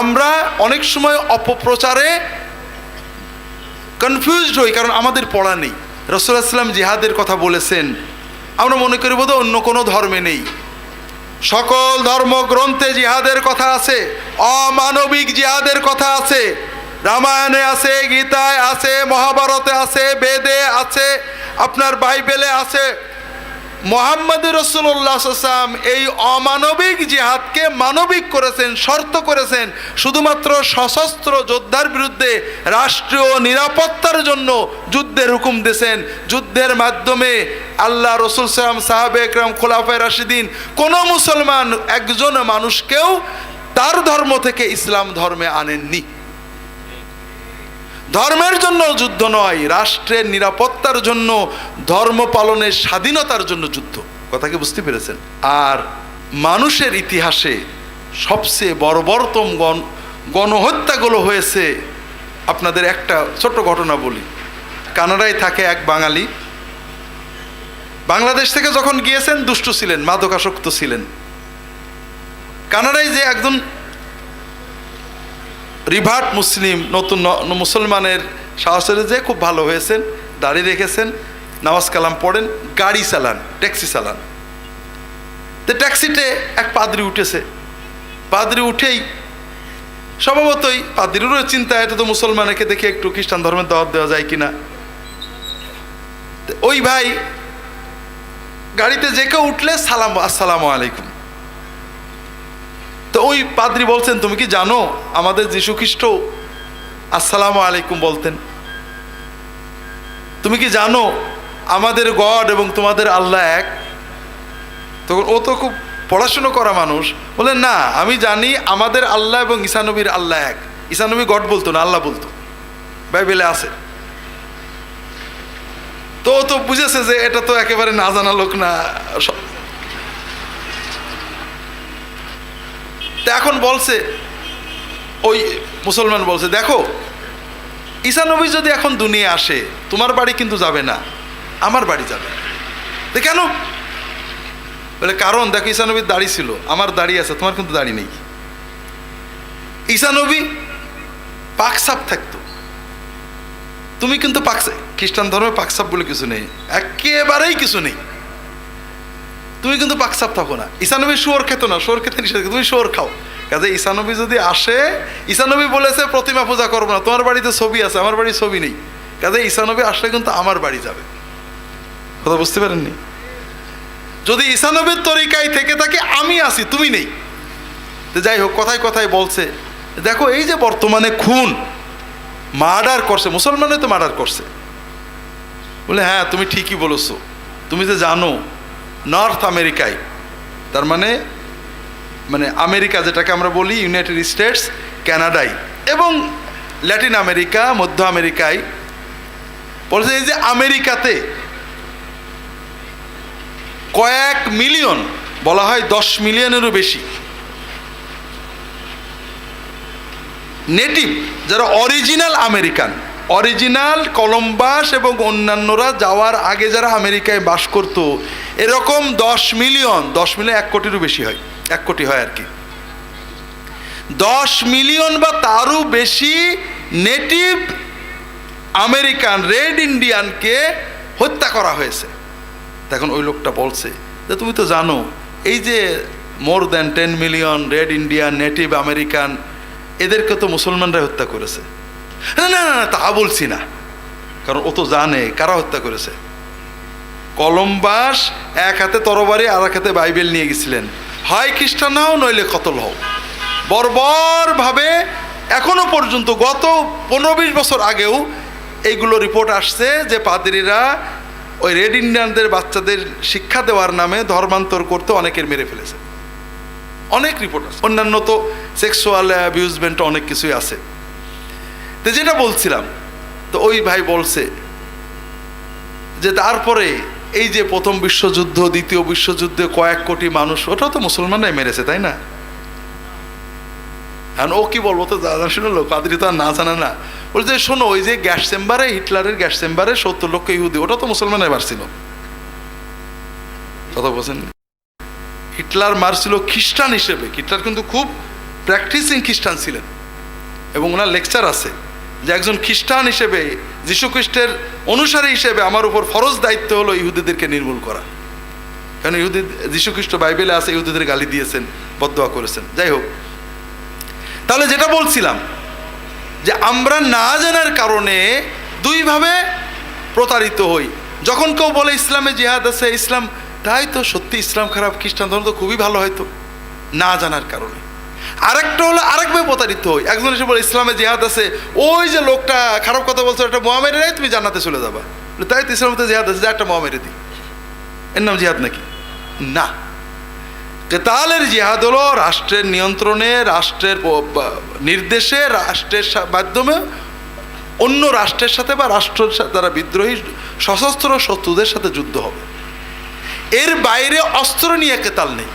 আমরা অনেক সময় অপপ্রচারে কনফিউজড হই, কারণ আমাদের পড়া নেই। ইসলাম জিহাদের কথা বলেছেন। আমরা মনে করি বোধহয় অন্য কোনো ধর্মে নেই। সকল ধর্মগ্রন্থে জিহাদের কথা আছে, অমানবিক জিহাদের কথা আছে, রামায়ণে আছে, গীতায় আছে, মহাভারতে আছে, বেদে আছে, আপনার বাইবেলে আছে মোহাম্মদ রসুল্লাহাম এই অমানবিক জেহাদকে মানবিক করেছেন, শর্ত করেছেন, শুধুমাত্র সশস্ত্র যোদ্ধার বিরুদ্ধে রাষ্ট্রীয় নিরাপত্তার জন্য যুদ্ধের হুকুম দিয়েছেন। যুদ্ধের মাধ্যমে আল্লাহ রসুল সালাম সাহাবে একরাম, খোলাফায় রাশিদিন, কোনো মুসলমান একজন মানুষকেও তার ধর্ম থেকে ইসলাম ধর্মে আনেননি। ধর্মের জন্য যুদ্ধ নয়, রাষ্ট্রের নিরাপত্তার জন্য, ধর্ম পালনের স্বাধীনতার জন্য যুদ্ধ। কথা কি বুঝতে পেরেছেন? আর মানুষের ইতিহাসে সবচেয়ে বর্বরতম গণ, গণহত্যাগুলো হয়েছে, আপনাদের একটা ছোট্ট ঘটনা বলি। কানাডায় থাকে এক বাঙালি। বাংলাদেশ থেকে যখন গিয়েছেন, দুষ্ট ছিলেন, মাদকাসক্ত ছিলেন। কানাডায় যে একজন রিভার্ট মুসলিম, নতুন মুসলমানের সাহসের যে খুব ভালো হয়েছেন, দাড়ি রেখেছেন, নামাজ কালাম পড়েন, গাড়ি চালান, ট্যাক্সি চালান। তো ট্যাক্সিতে এক পাদ্রি উঠেছে। পাদ্রি উঠেই স্বভাবতই পাদ্রিরও চিন্তা, এটা তো মুসলমানকে দেখে একটু খ্রিস্টান ধর্মের দাওয়াত দেওয়া যায় কিনা। ওই ভাই গাড়িতে যে কেউ উঠলে সালাম, আসসালামু আলাইকুম। তো ওই পাদ্রি বলছেন, তুমি কি জানো আমাদের যীশু খ্রিস্ট আসসালামু আলাইকুম বলতেন? তুমি কি জানো আমাদের গড এবং তোমাদের আল্লাহ এক? তখন ও তো খুব পড়াশুনো করা মানুষ। বলে না, আমি জানি আমাদের আল্লাহ এবং ঈশানবীর আল্লাহ এক। ঈসানবী গড বলতো না আল্লাহ বলতো। বাইবেলে আছে। তো ও তো বুঝেছে যে এটা তো একেবারে না জানা লোক না তা এখন বলছে, ওই মুসলমান বলছে, দেখো ঈসানবী যদি এখন দুনিয়া আসে, তোমার বাড়ি কিন্তু যাবে না, আমার বাড়ি যাবে তো কেন? বলে, কারণ দেখো ঈসানবীর দাড়ি ছিল, আমার দাড়ি আছে, তোমার কিন্তু দাড়ি নেই। ঈসানবী পাকসাপ থাকতো। তুমি কিন্তু পাকসা খ্রিস্টান ধর্মে পাকসাপ বলে কিছু নেই, একেবারেই কিছু নেই। তুমি কিন্তু পাকসাপ থাকো না। ঈসানবী শুয়োর খেত না, শুয়োর খেতে নিষেধ, তুমি শুয়োর খাও। কাজে ঈসানবী যদি আসে ঈসানবী বলেছে, প্রতিমা পূজা করব না, তোমার বাড়িতে ছবি আছে, আমার বাড়ির ছবি নেই। কাজে ঈসানবী আসলে কিন্তু আমার বাড়ি যাবে। কথা বুঝতে পারেননি? যদি ঈসানবীর তরিকায় থেকে থাকে, আমি আছি, তুমি নেই। যাই হোক, কথায় কথায় বলছে, দেখো, এই যে বর্তমানে খুন, মার্ডার করছে মুসলমানে তো মার্ডার করছে। বলে হ্যাঁ তুমি ঠিকই বলেছ। তুমি যে জানো নর্থ আমেরিকায়। তার মানে মানে আমেরিকা যেটাকে আমরা বলি, ইউনাইটেড স্টেটস, কানাডায়। এবং ল্যাটিন আমেরিকা, মধ্য আমেরিকায়। বলছে এই যে আমেরিকাতে কয়েক মিলিয়ন, বলা হয় দশ মিলিয়নেরও বেশি। নেটিভ, যারা অরিজিনাল আমেরিকান, অরিজিনাল কলম্বাস এবং অন্যান্যরা যাওয়ার আগে যারা আমেরিকায় বাস করত এরকম দশ মিলিয়ন দশ মিলিয়ন এক কোটিরও বেশি হয়, এক কোটি হয় আর কি। দশ মিলিয়ন বা তারও বেশি নেটিভ আমেরিকান, রেড ইন্ডিয়ানকে হত্যা করা হয়েছে। তখন ওই লোকটা বলছে যে, তুমি তো জানো, এই যে more than ten million red Indian, native American, এদেরকে তো মুসলমানরা হত্যা করেছে। না না না, তা বলছি না। কারণ ও তো জানে কারা হত্যা করেছে। কলম্বাস এক হাতে তরবারি আর এক হাতে বাইবেল নিয়ে গেছিলেন। হয় খ্রিস্টান হও, নইলে কতল হও। বর্বরভাবে এখনও পর্যন্ত গত পনেরো বিশ বছর আগেও এইগুলো রিপোর্ট আসছে যে পাদ্রীরা ওই রেড ইন্ডিয়ানদের বাচ্চাদের শিক্ষা দেওয়ার নামে ধর্মান্তর করতে অনেকের মেরে ফেলেছে। অনেক রিপোর্ট আছে অন্যান্য তো সেক্সুয়াল অ্যাবিউজমেন্ট অনেক কিছুই আছে। তো যেটা বলছিলাম, তো ওই ভাই বলছে যে তারপরে এই যে প্রথম বিশ্বযুদ্ধ, দ্বিতীয় বিশ্বযুদ্ধে কয়েক কোটি মানুষ, ওটাও তো মুসলমানরাই মেরেছে, তাই না? এখন ও কি বলব তো, দাদা শুনলো কাদরি তো আর না জানা না। বলছে শোনো, ওই যে গ্যাস চেম্বারে, হিটলারের গ্যাস চেম্বারে সত্তর লক্ষ ইহুদি ওটা তো মুসলমানের মারছিল। কথা বলছেন? হিটলার মারছিল খ্রিস্টান হিসেবে। হিটলার কিন্তু খুব প্র্যাকটিসিং খ্রিস্টান ছিলেন। এবং ওনার লেকচার আছে যে একজন খ্রিস্টান হিসেবে যীশুখ্রিস্টের অনুসারী হিসেবে আমার উপর ফরজ দায়িত্ব হলো ইহুদিদেরকে নির্মূল করা। কারণ ইহুদি, যীশুখ্রিস্ট বাইবেলে আছে, ইহুদিদের গালি দিয়েছেন বদয়া করেছেন। যাই হোক, তাহলে যেটা বলছিলাম, যে আমরা না জানার কারণে দুইভাবে প্রতারিত হই। যখন কেউ বলে ইসলামে জিহাদ আছে, ইসলাম, তাই তো সত্যি ইসলাম খারাপ, খ্রিস্টান ধর্ম তো খুবই ভালো হয়তো, না জানার কারণে। আরেকটা হলো আরেকভাবে প্রতারিত হই। একজন এসে বলে, ইসলামে জিহাদ আছে। ওই যে লোকটা খারাপ কথা বলছো একটা মোহামেরে নেই তুমি জান্নাতে চলে যাবা। তাই তো ইসলামতে জিহাদ আছে, যা একটা মোহামেরে দিই এর নাম জেহাদ নাকি? না। কেতালের জিহাদ হলো রাষ্ট্রের নিয়ন্ত্রণে, রাষ্ট্রের নির্দেশে, রাষ্ট্রের মাধ্যমে অন্য রাষ্ট্রের সাথে বা রাষ্ট্রের তারা বিদ্রোহী সশস্ত্র শত্রুদের সাথে যুদ্ধ হবে। এর বাইরে অস্ত্র নিয়ে কেতাল নেই।